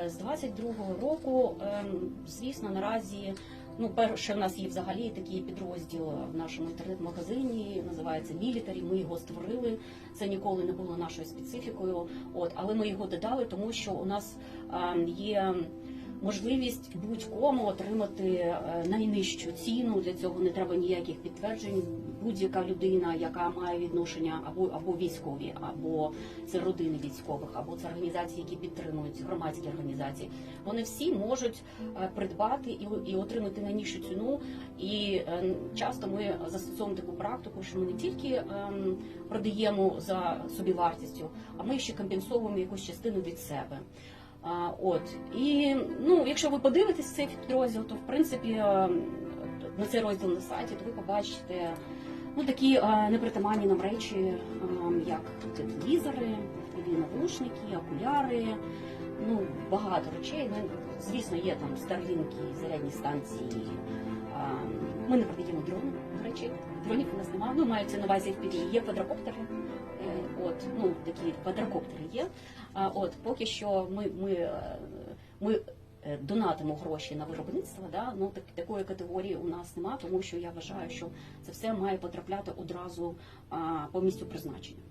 Е, З 22-го року, ем, звісно, наразі ну перше в нас є взагалі такий підрозділ в нашому інтернет-магазині, називається Мілітарі. Ми його створили. Це ніколи не було нашою специфікою. От але ми його додали, тому що у нас ем, є. Можливість будь-кому отримати е, найнижчу ціну. Для цього не треба ніяких підтверджень. Будь-яка людина, яка має відношення або або військові, або це родини військових, або це організації, які підтримують громадські організації. Вони всі можуть е, придбати і, і отримати найнижчу ціну. І е, часто ми застосовуємо таку практику, що ми не тільки ем, продаємо за собівартістю, а ми ще компенсовуємо якусь частину від себе. А, от і ну, якщо ви подивитесь цей підрозділ, то в принципі е, на цей розділ на сайті, то ви побачите ну такі е, непритаманні нам речі, е, як телевізори, навушники, окуляри. Ну багато речей. Ну, звісно, є там старлінки, зарядні станції. Ми не продаємо дрони, до речі, дронів у нас немає. Ну маються на увазі FPV. Є квадрокоптери. Ну такі квадрокоптери є. А от поки що ми, ми, е, ми е, донатимо гроші на виробництво. Да? Ну так такої категорії у нас немає, тому що я вважаю, що це все має потрапляти одразу по місцю призначення.